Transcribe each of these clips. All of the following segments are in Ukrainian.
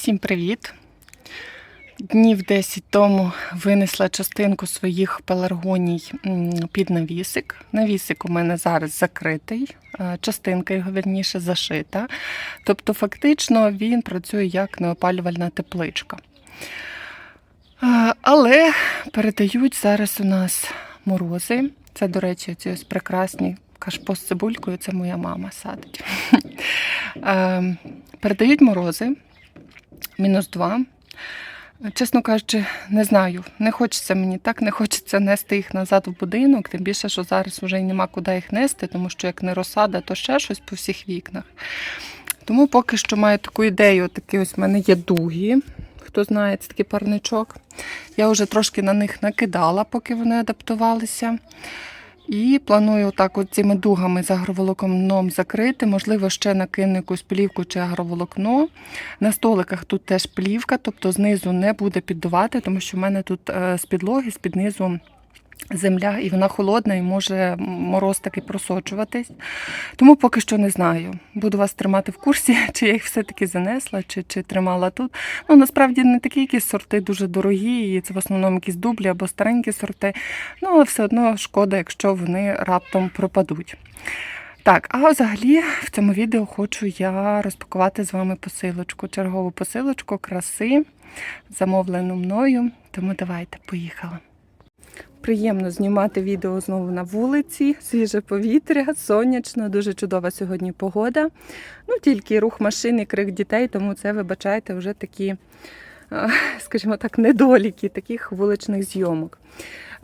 Всім привіт! Днів 10 тому винесла частинку своїх пеларгоній під навісик. Навісик у мене зараз закритий, частинка його вірніше зашита. Тобто, фактично він працює як неопалювальна тепличка. Але передають зараз у нас морози. Це, до речі, ці ось прекрасні кашпо з цибулькою, це моя мама садить. Передають морози, мінус 2. Чесно кажучи, не знаю. Не хочеться мені так, не хочеться нести їх назад в будинок, тим більше, що зараз вже нема куди їх нести, тому що як не розсада, то ще щось по всіх вікнах. Тому поки що маю таку ідею, такі ось в мене є дуги. Хто знає, це такий парничок. Я вже трошки на них накидала, поки вони адаптувалися. І планую так от цими дугами з агроволокном закрити. Можливо, ще накину якусь плівку чи агроволокно. На столиках тут теж плівка, тобто знизу не буде піддувати, тому що в мене тут е, з підлоги, з під низу земля, і вона холодна, і може мороз таки просочуватись. Тому поки що не знаю. Буду вас тримати в курсі, чи я їх все-таки занесла, чи, чи тримала тут. Ну, насправді не такі якісь сорти дуже дорогі, і це в основному якісь дублі або старенькі сорти. Ну, але все одно шкода, якщо вони раптом пропадуть. Так, а взагалі в цьому відео хочу я розпакувати з вами посилочку, чергову посилочку краси, замовлену мною. Тому давайте, поїхали. Приємно знімати відео знову на вулиці, свіже повітря, сонячно, дуже чудова сьогодні погода. Ну, тільки рух машин і крик дітей, тому це, вибачайте, вже такі, скажімо так, недоліки таких вуличних зйомок.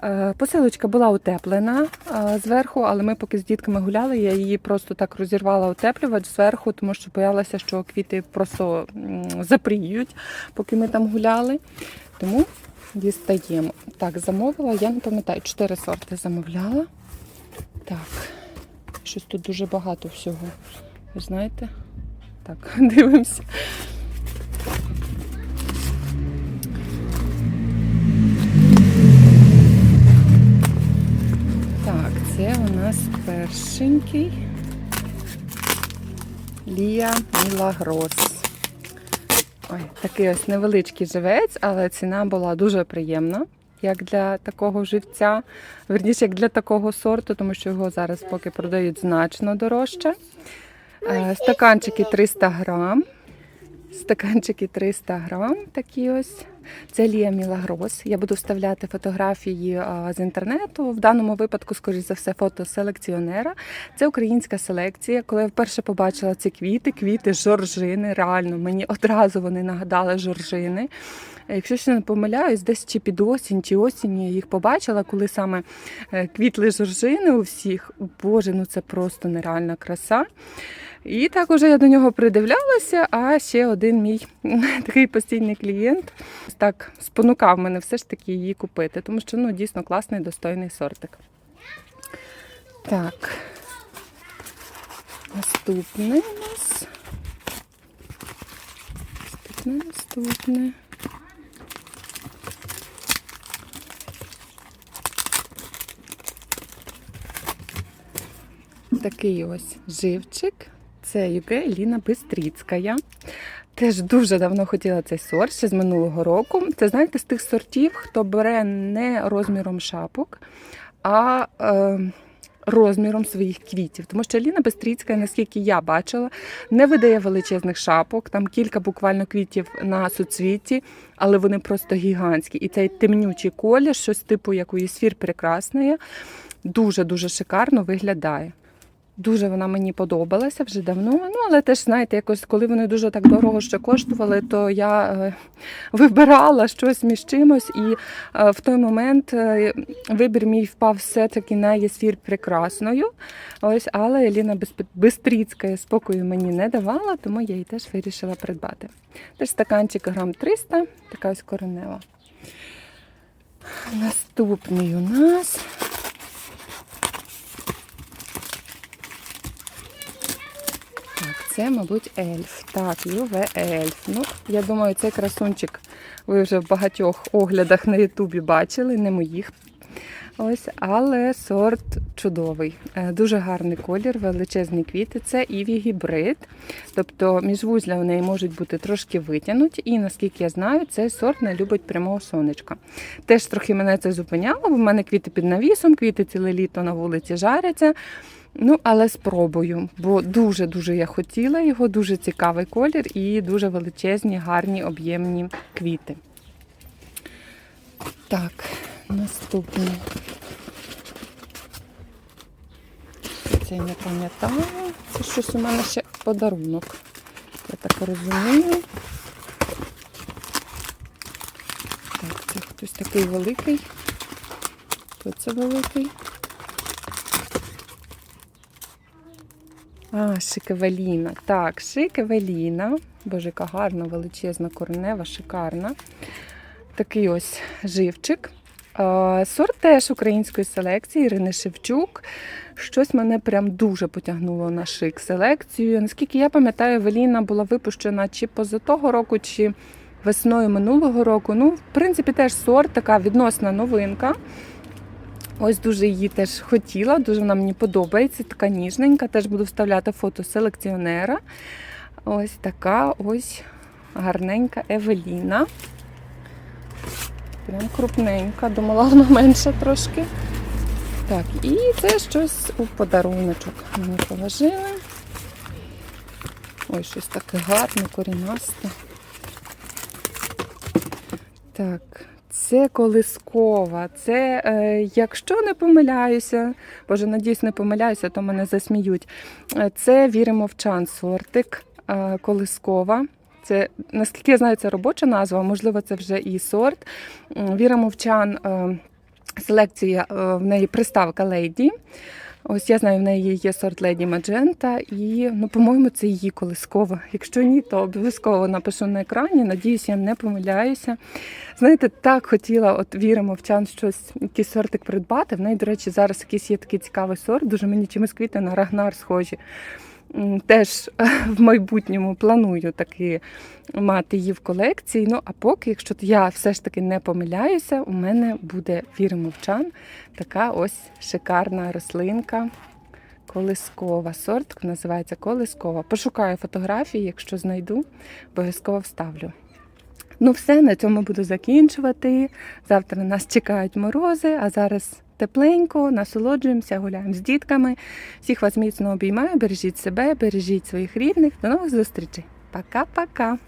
Е, Посилочка була утеплена е, зверху, але ми поки з дітками гуляли, я її просто так розірвала утеплювач зверху, тому що боялася, що квіти просто запріють, поки ми там гуляли. Тому дістаємо. Так, замовила, я не пам'ятаю, чотири сорти замовляла. Так, щось тут дуже багато всього. Ви знаєте? Так, дивимося. Нас першенький Лія Мілагрос. Ой, такий ось невеличкий живець, але ціна була дуже приємна, як для такого живця. Верніше, як для такого сорту, тому що його зараз поки продають значно дорожче. Е, Стаканчики 300 грам. Стаканчики 300 грам, такі ось. Це Лія Мілагрос. Я буду вставляти фотографії з інтернету. В даному випадку, скоріш за все, фото селекціонера. Це українська селекція. Коли я вперше побачила ці квіти, квіти жоржини, реально мені одразу вони нагадали жоржини. Якщо ще не помиляюсь, десь чи під осінь, чи осінь я їх побачила, коли саме е, квітли жоржини у всіх. Боже, ну це просто нереальна краса. І так уже я до нього придивлялася, а ще один мій такий постійний клієнт так спонукав мене все ж таки її купити, тому що ну, дійсно класний, достойний сортик. Так, наступне у нас. Наступне, наступне. Такий ось живчик. Це Юке Еліна Бистріцька. Теж дуже давно хотіла цей сорт, ще з минулого року. Це знаєте, з тих сортів, хто бере не розміром шапок, а е, розміром своїх квітів. Тому що Еліна Бистріцька, наскільки я бачила, не видає величезних шапок, там кілька буквально квітів на суцвіті, але вони просто гігантські. І цей темнючий колір, щось типу якоїсь фір прекрасної, дуже-дуже шикарно виглядає. Дуже вона мені подобалася вже давно. Ну, але теж, знаєте, якось коли вони дуже так дорого ще коштували, то я е, вибирала щось між чимось. І е, в той момент е, вибір мій впав все-таки на єсфір прекрасною. Ось, але Еліна Бистріцька спокою мені не давала, тому я її теж вирішила придбати. Теж стаканчик грам 300, така ось коренева. Наступний у нас. Це, мабуть, ельф. Так, Юве ельф. Ну, я думаю, цей красунчик ви вже в багатьох оглядах на Ютубі бачили, не моїх. Ось, але сорт чудовий. Е, Дуже гарний колір, величезні квіти. Це іві гібрид. Тобто міжвузля у неї можуть бути трошки витягнуті, і наскільки я знаю, цей сорт не любить прямого сонечка. Теж трохи мене це зупиняло, бо в мене квіти під навісом, квіти ціле літо на вулиці жаряться. Ну, але спробую, бо дуже-дуже я хотіла його, дуже цікавий колір і дуже величезні, гарні, об'ємні квіти. Так, наступне. Це я не пам'ятаю. Це щось у мене ще подарунок. Я так розумію. Так, це хтось такий великий. Хто це великий? А, шикевеліна. Так, шикевеліна. Боже, яка гарна, величезна, коренева, шикарна. Такий ось живчик. Сорт теж української селекції Ірини Шевчук. Щось мене прям дуже потягнуло на шик селекцію. Наскільки я пам'ятаю, Веліна була випущена чи поза того року, чи весною минулого року. Ну, в принципі, теж сорт, така відносна новинка. Ось дуже її теж хотіла, дуже вона мені подобається, така ніжненька. Теж буду вставляти фото селекціонера. Ось така ось гарненька Евеліна. Прям крупненька, думала, вона менша трошки. Так, і це щось у подаруночок мені положили. Ой, щось таке гарне, корінасте. Так, це колискова. Це, е, якщо не помиляюся, боже, надіюсь, не помиляюся, то мене засміють. Це віримо в чан сортик е, колискова. Це, наскільки я знаю, це робоча назва, можливо, це вже і сорт. Віра Мовчан, е, селекція, е, в неї приставка Лейді. Ось я знаю, в неї є сорт Леді Маджента, і, ну, по-моєму, це її колискова. Якщо ні, то обов'язково напишу на екрані. Надіюсь, я не помиляюся. Знаєте, так хотіла от Віра Мовчан щось, якийсь сортик придбати. В неї, до речі, зараз якийсь є такий цікавий сорт, дуже мені чимось квіти на Рагнар схожі. Теж в майбутньому планую таки мати її в колекції. Ну а поки, якщо я все ж таки не помиляюся, у мене буде Віра Мовчан, така ось шикарна рослинка. Колискова сорт називається колискова. Пошукаю фотографії, якщо знайду, обов'язково вставлю. Ну, все, на цьому буду закінчувати. Завтра нас чекають морози, а зараз тепленько, насолоджуємося, гуляємо з дітками. Всіх вас міцно обіймаю, бережіть себе, бережіть своїх рідних. До нових зустрічей. Пока-пока.